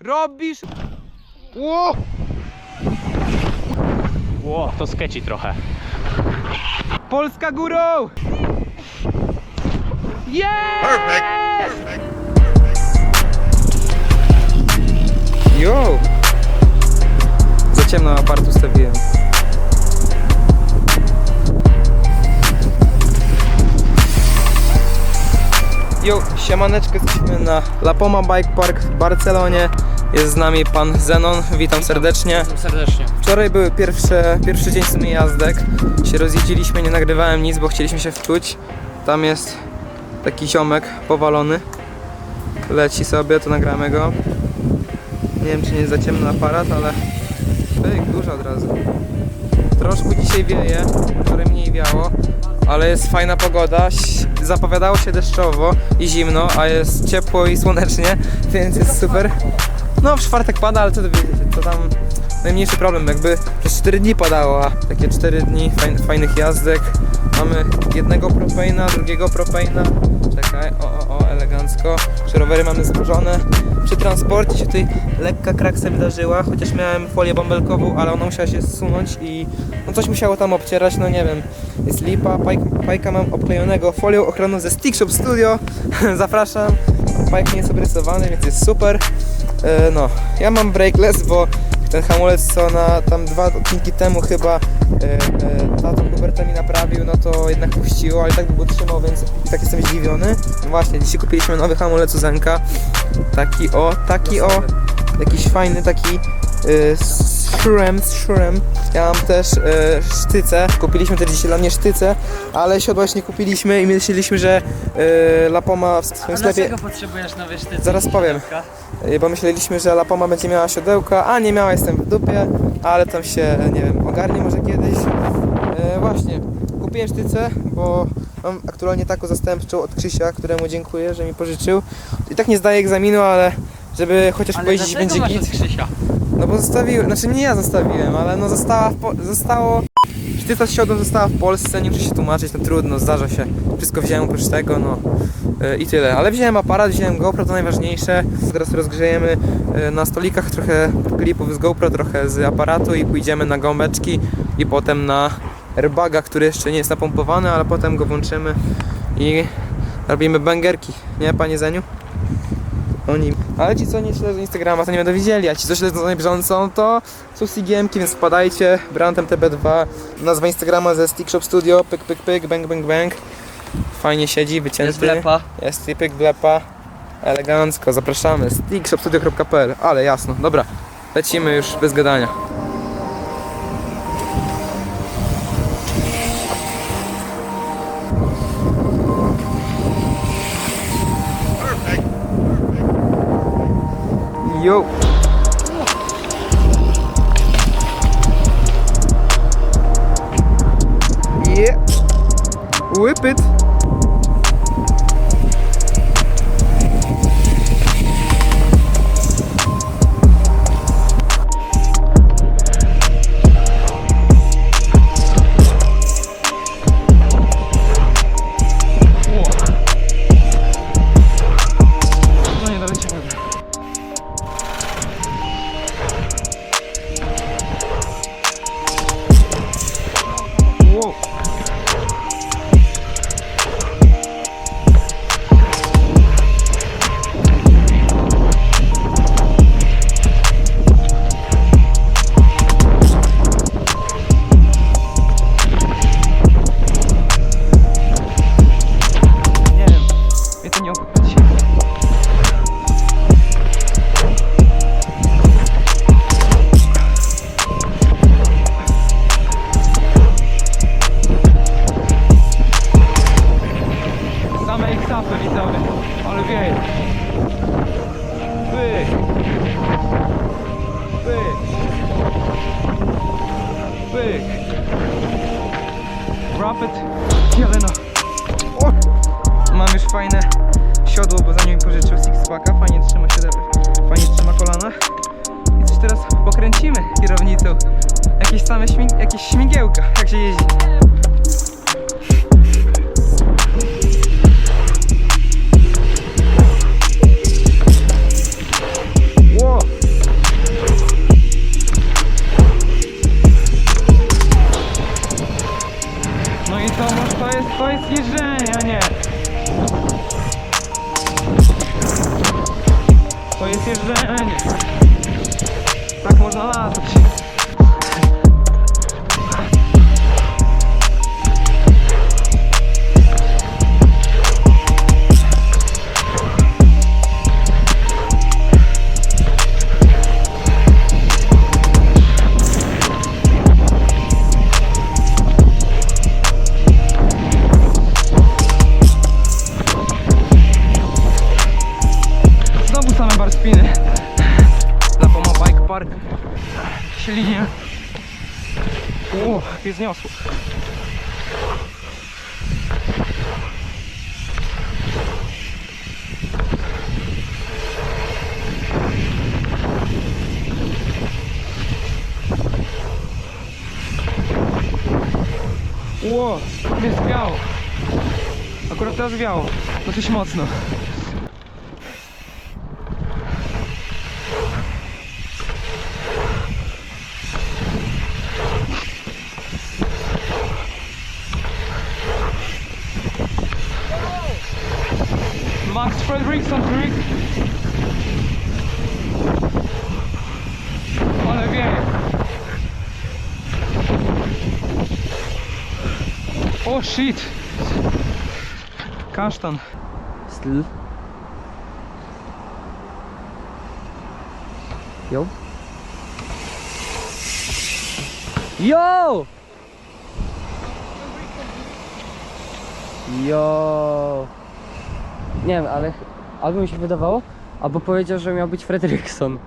Robisz... Ło! Ło, to skeci trochę. Polska górą! Yes! Yo! Za ciemno apart ustawiłem. Yo, siemaneczko, jesteśmy na La Poma Bike Park w Barcelonie. Jest z nami pan Zenon, witam serdecznie. Serdecznie. Wczoraj były pierwsze, pierwszy dzień sumie jazdek. Się rozjeździliśmy, nie nagrywałem nic, bo chcieliśmy się wczuć. Tam jest taki ziomek powalony. Leci sobie, to nagramy go. Nie wiem, czy nie jest za ciemny aparat, ale pyk, dużo od razu. Troszkę dzisiaj wieje, wczoraj mniej wiało, ale jest fajna pogoda. Zapowiadało się deszczowo i zimno, a jest ciepło i słonecznie, więc jest super. No w czwartek pada, ale to wiecie, to tam najmniejszy problem, jakby przez 4 dni padało, a takie 4 dni fajn, fajnych jazdek. Mamy jednego propeina, drugiego propeina. Czekaj, o, o, o, elegancko. Czy rowery mamy złożone. Przy transporcie się tutaj lekka kraksa wydarzyła, chociaż miałem folię bąbelkową, ale ona musiała się zsunąć i no coś musiało tam obcierać, no nie wiem. Jest lipa, pajk, pajka mam obklejonego folią ochronną ze Stick Shop Studio. Zapraszam. Pajk nie jest obrysowany, więc jest super. E, no, ja mam brakeless, bo ten hamulec co na tam dwa odcinki temu chyba e, tato Huberta mi naprawił, no to jednak puściło, ale tak długo trzymał, więc tak jestem zdziwiony. No właśnie, dzisiaj kupiliśmy nowy hamulec u Zenka. Taki o, taki o, jakiś fajny taki e, Shurem, Shurem. Ja mam też e, sztyce. Kupiliśmy też dzisiaj dla mnie sztyce, ale siodła jeszcze nie kupiliśmy i myśleliśmy, że e, Lapoma w swoim A sklepie... dlaczego potrzebujesz nowej sztycy? Zaraz powiem. Y, bo myśleliśmy, że Lapoma będzie miała siodełka, a nie miała, jestem w dupie, ale tam się, nie wiem, ogarnie może kiedyś. Właśnie, kupiłem sztycę, bo mam aktualnie taką zastępczą od Krzysia, któremu dziękuję, że mi pożyczył. I tak nie zdaję egzaminu, ale żeby chociaż Ale pojeździć dlaczego będzie masz git. Krzysia? No bo zostawiłem, znaczy nie ja zostawiłem, ale no została zostało... Sztyca z siodą została w Polsce, nie muszę się tłumaczyć, no trudno, zdarza się. Wszystko wziąłem oprócz tego, no yy, i tyle. Ale wziąłem aparat, wziąłem GoPro, to najważniejsze. Teraz rozgrzejemy yy, na stolikach trochę klipów z GoPro, trochę z aparatu i pójdziemy na gąbeczki i potem na airbaga, który jeszcze nie jest napompowany, ale potem go włączymy i robimy bangerki, nie panie Zeniu? Ale ci co nie śledzą Instagrama to nie będą widzieli, a ci co śledzą na bieżąco to są CGM-ki, więc wpadajcie, brand MTB2, nazwa Instagrama ze Stick Shop Studio, pyk pyk pyk, bang bang bang. Fajnie siedzi, wycięty. Jest blepa. Jest i pyk blepa. Elegancko, zapraszamy. stickshopstudio.pl, ale jasno, dobra. Lecimy już bez gadania. Yo! Yeah! Whip it! Zniosło. Ło, jest wiało. Akurat teraz wiało. Dosyć mocno. Max Fredriksson tryk. Ale wieje. O shit. Kasztan. Still. Yo. Yo! Yo! Nie wiem, ale albo mi się wydawało, albo powiedział, że miał być Fredrickson.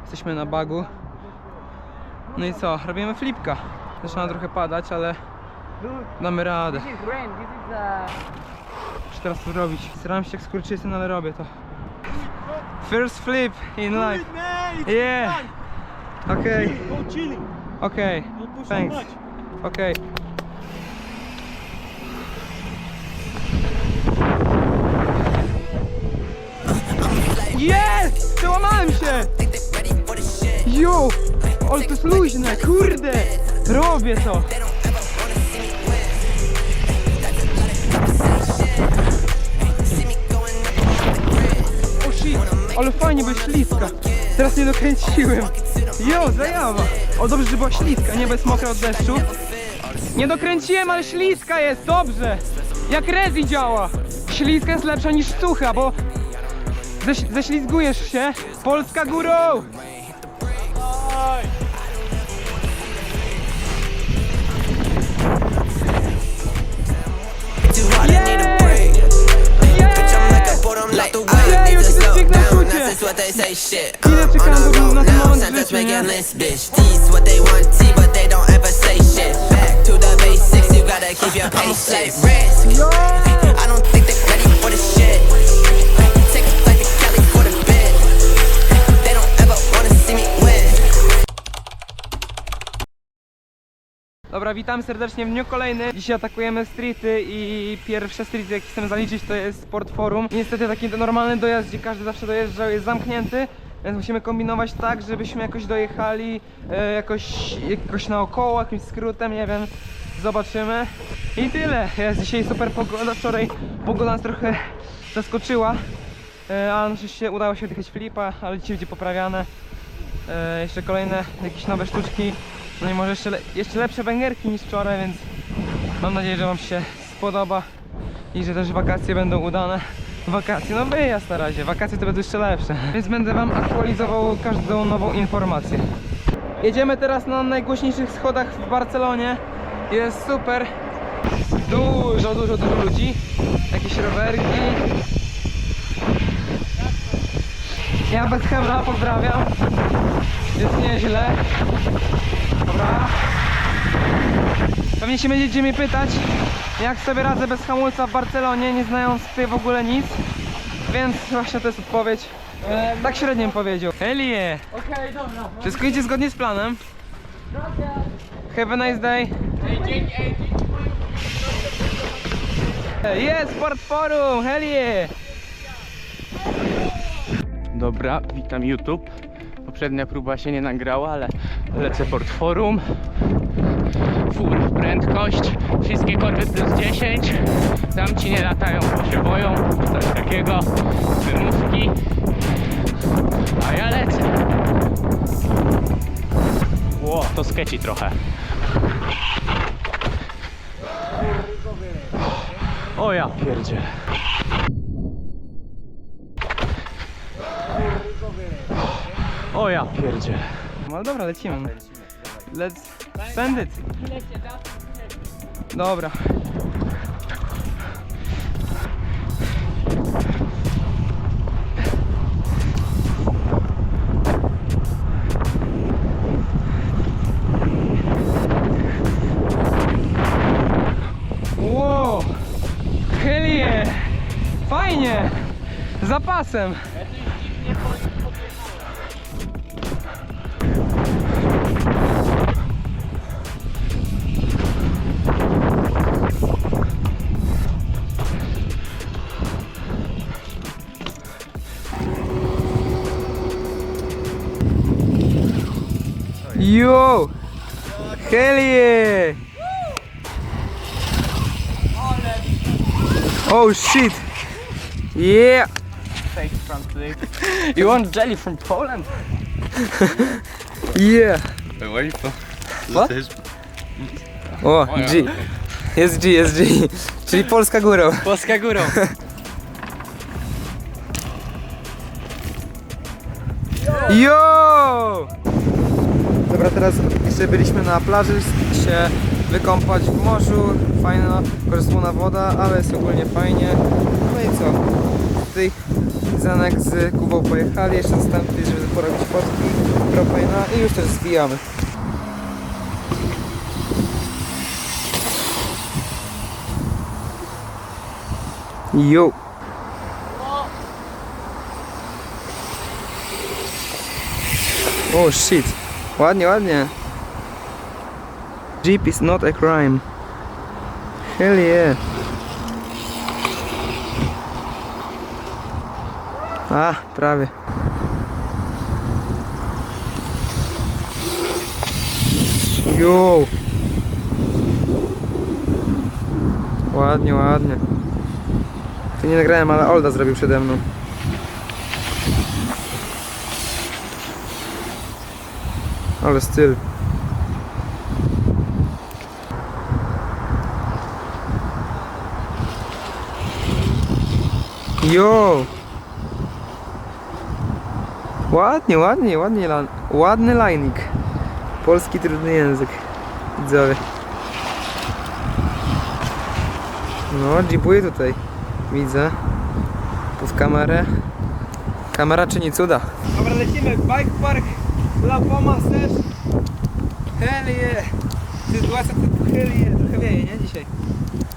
Jesteśmy na bagu. No i co? Robimy flipka. Zaczyna trochę padać, ale damy radę. Muszę teraz to robić. Staram się jak skurczysyn, ale robię to. First flip in life. Yeah. Okay. Okay. Thanks. Okay. Jest! Przełamałem się! Jo! Ale to jest luźne, kurde! Robię to! O shit! Ale fajnie, bo śliska. Teraz nie dokręciłem. Jo, zajawa! O, dobrze, że była śliska, nie bez mokra od deszczu. Nie dokręciłem, ale śliska jest, dobrze! Jak Rezi działa! Śliska jest lepsza niż sucha, bo ześ, ześlizgujesz się. Polska górą! too that's what they say, shit. Uh, on the road now, Santa's making lists, bitch. T's what they want, T, but they don't ever say shit. Back to the basics, you gotta keep your. Like risk. I don't think they're ready for the shit. Dobra, witam serdecznie w dniu kolejnym. Dzisiaj atakujemy streety i pierwsze streety jakie chcemy zaliczyć to jest Sport Forum. Niestety taki normalny dojazd, gdzie każdy zawsze dojeżdżał jest zamknięty. Więc musimy kombinować tak, żebyśmy jakoś dojechali e, jakoś, jakoś naokoło, jakimś skrótem, nie wiem. Zobaczymy. I tyle. Jest dzisiaj super pogoda. Wczoraj pogoda nas trochę zaskoczyła. E, ale na szczęście udało się odjechać flipa, ale dzisiaj będzie poprawiane. E, jeszcze kolejne jakieś nowe sztuczki. No i może jeszcze, le jeszcze lepsze węgierki niż wczoraj, więc mam nadzieję, że Wam się spodoba i że też wakacje będą udane. Wakacje, no wyjazd na razie, wakacje to będą jeszcze lepsze. Więc będę Wam aktualizował każdą nową informację. Jedziemy teraz na najgłośniejszych schodach w Barcelonie. Jest super. Dużo, dużo, dużo ludzi. Jakieś rowerki. Ja bez Hebra pozdrawiam. Jest nieźle. Pewnie się będziecie mnie pytać, jak sobie radzę bez hamulca w Barcelonie, nie znając tutaj w ogóle nic. Więc właśnie to jest odpowiedź. Tak średnio bym powiedział. Elie! Okej, dobra. Wszystko idzie zgodnie z planem. Have a nice day. Jest Sport Forum, helie! Dobra, witam YouTube. Poprzednia próba się nie nagrała, ale lecę port forum. full prędkość, wszystkie korby plus 10. Tam ci nie latają, bo się boją, coś takiego, wymówki. A ja lecę. Ło, to skeci trochę. O ja pierdzie. O ja pierdzie. No ale dobra, lecimy. Let's spend it. Dobra. Wow! Hell yeah! Fajnie! Z Zapasem! Yo! Hell yeah! Oh shit! Yeah! You want jelly from Poland? Yeah! Where are you from? What? O, oh, G. Jest G, jest G. Czyli Polska górą. Polska górą. Yo! Dobra, teraz jeszcze byliśmy na plaży, się wykąpać w morzu. Fajna, korzystna woda, ale jest ogólnie fajnie. No i co? Tutaj Zanek z Kubą pojechali, jeszcze zostałem żeby porobić fotki, propajna i już też zwijamy. Yo! Oh shit. Ładnie, ładnie. Jeep is not a crime. Hell yeah. A, prawie. Jo. Ładnie, ładnie. To nie nagrałem, ale Olda zrobił przede mną. Ale styl. Jo! Ładnie, ładnie, ładnie, ładny lining. Polski trudny język. Widzowie. No, jeepuję tutaj. Widzę. Pod kamerę. Kamera czyni cuda. Dobra, lecimy. Bike Park La Poma też. Hell yeah. Sytuacja to hell yeah. Trochę wieje, nie? Dzisiaj.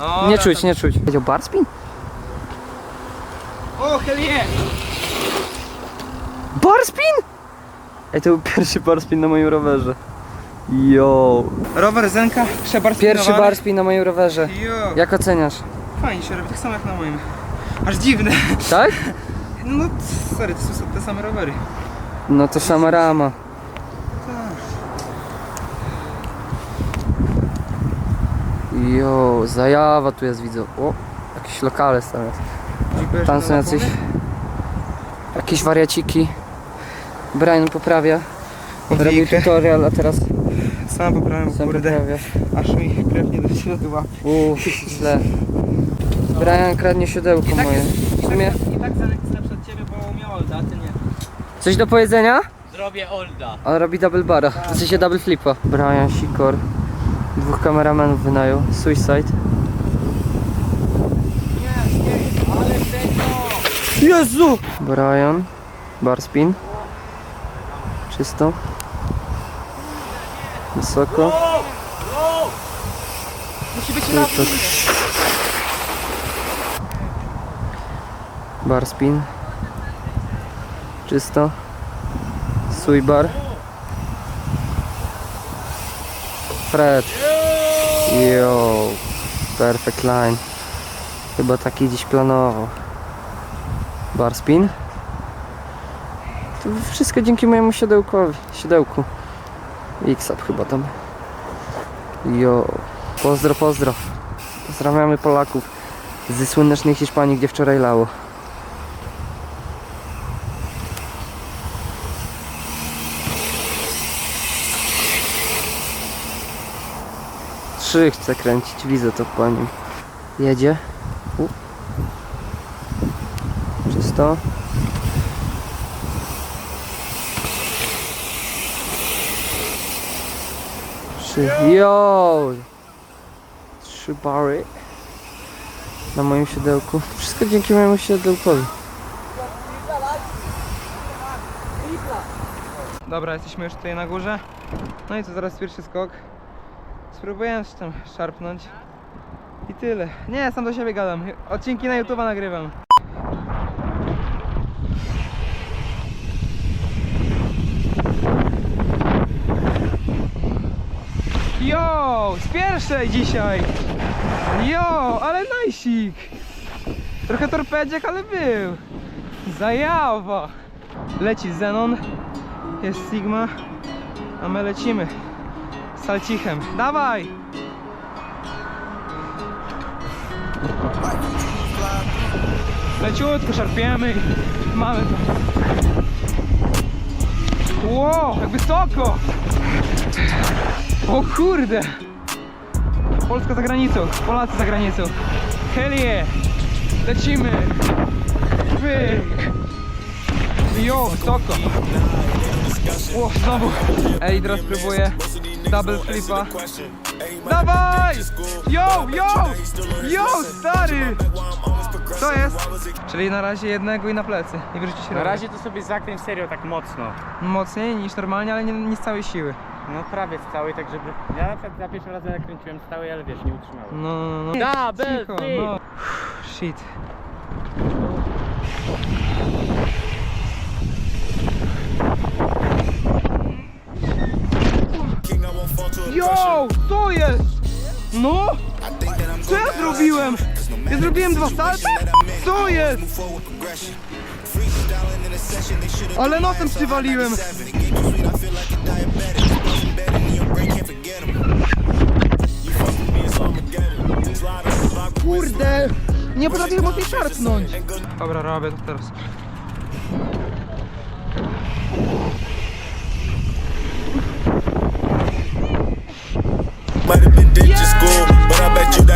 O, Nie czuć, nie czuć. Powiedział barspin? O, hell yeah. Barspin? Ej, to był pierwszy barspin na moim rowerze. Yo. Rower Zenka, przebar Pierwszy barspin na moim rowerze. Jo. Jak oceniasz? Fajnie się robi, tak samo jak na moim. Aż dziwne. Tak? No, sorry, to są te same rowery. No to sama rama. Jo, zajawa tu jest widzę. O, jakieś lokale tam jest. Tam są jacyś jakieś wariaciki. Brian poprawia. Odwijkę. tutorial, a teraz Sam poprawiam, sam kurde. poprawia. Aż mi krew nie dociągła. Uuu, źle. Brian kradnie siodełko moje. W sumie I tak Zenek jest lepszy od ciebie, bo umiał Olda, a ty nie. coś do powiedzenia? Zrobię Olda. On robi double bara, w sensie double flipa. Brian Sikor. Dwóch kameramenów wynajął. Suicide. Jezu! Brian. Barspin. Czysto. Wysoko. Musi być tu. Barspin. Czysto. Suibar. Fred. Yo. Perfect line. Chyba taki dziś planował. Barspin. To wszystko dzięki mojemu siodełkowi. Siodełku. X-up chyba tam. Jo, pozdro, pozdro. Pozdrawiamy Polaków ze słonecznej Hiszpanii, gdzie wczoraj lało. Trzy chce kręcić, widzę to po nim. Jedzie. U. Czysto. Trzy. Yo! Trzy bary. Na moim siodełku. Wszystko dzięki mojemu siodełkowi. Dobra, jesteśmy już tutaj na górze. No i co, zaraz pierwszy skok. Spróbuję się tam szarpnąć. I tyle. Nie, sam do siebie gadam. Odcinki na YouTube'a nagrywam. Jo, z pierwszej dzisiaj. Jo, ale najsik. Trochę torpedziek, ale był. Zajawa. Leci Zenon. Jest Sigma. A my lecimy. Salcichem. Dawaj! Leciutko szarpiemy i mamy to. Ło, jak wysoko! O kurde! Polska za granicą, Polacy za granicą. Hell yeah! Lecimy! Pyk! Jo, wysoko! O, znowu! Ej, teraz spróbuję double flipa. Dawaj! Yo, yo! Yo, stary! Co jest? Czyli na razie jednego i na plecy. I wyrzucić Na razie to sobie zakręć serio tak mocno. Mocniej niż normalnie, ale nie, nie z całej siły. No prawie z całej, tak żeby... Ja na przykład za pierwszym razem nakręciłem z całej, ale wiesz, nie utrzymałem. No, no, no. Double Cicho, flip! no. Shit. Ja zrobiłem dwa salta? Co jest? Ale nosem przywaliłem. Kurde! Nie potrafię mocniej szarpnąć. Dobra, robię to teraz.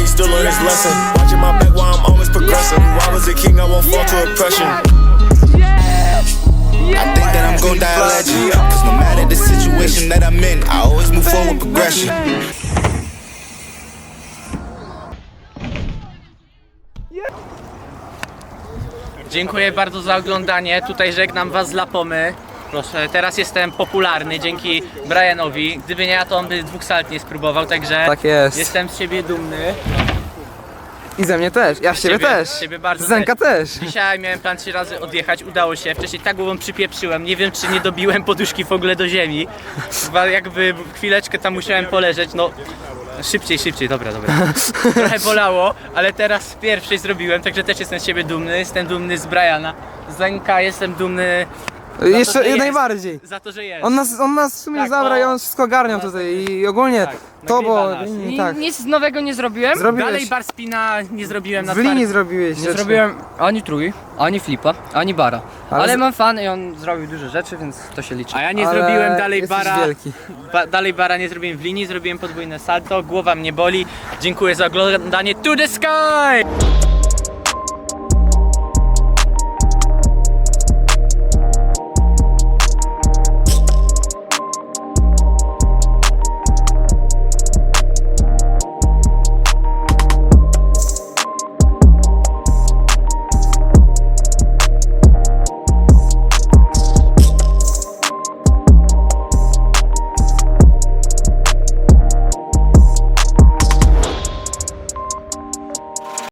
That still on his lesson. Watching my back while I'm always progressing. I was a king, I won't fall to oppression. I think that I'm gon' die a legend. Cause no matter the situation that I'm in, I always move forward with progression. Dziękuję bardzo za oglądanie. Tutaj żegnam Was z Lapomy. Proszę, teraz jestem popularny dzięki Brianowi. Gdyby nie ja, to on by dwóch salt nie spróbował, także Tak jest. jestem z siebie dumny. I ze mnie też. Ja z ciebie, ciebie- też. z ciebie bardzo Zenka też. Dzisiaj miałem plan trzy razy odjechać, udało się. Wcześniej tak głową przypieprzyłem. Nie wiem, czy nie dobiłem poduszki w ogóle do ziemi. Chyba jakby chwileczkę tam musiałem poleżeć. No, szybciej, szybciej, dobra, dobra. Trochę bolało, ale teraz pierwszy zrobiłem, także też jestem z siebie dumny. Jestem dumny z Briana. Z Zenka jestem dumny Jeszcze jest. najbardziej. za to, że jest. On nas, on nas w sumie Tak, zabrał i no. on wszystko ogarniał tutaj i ogólnie Tak, to, bo Ni- tak. Nic nowego nie zrobiłem. Zrobiłeś, Dalej bar spina nie zrobiłem na w linii zrobiłeś Nie rzeczy. zrobiłem ani trój, ani flipa, ani bara. Ale Ale, z- mam fan i on zrobił dużo rzeczy, więc to się liczy. A ja nie Ale zrobiłem dalej bara. wielki. Ba dalej bara nie zrobiłem w linii, zrobiłem podwójne salto, głowa mnie boli. Dziękuję za oglądanie To the Sky!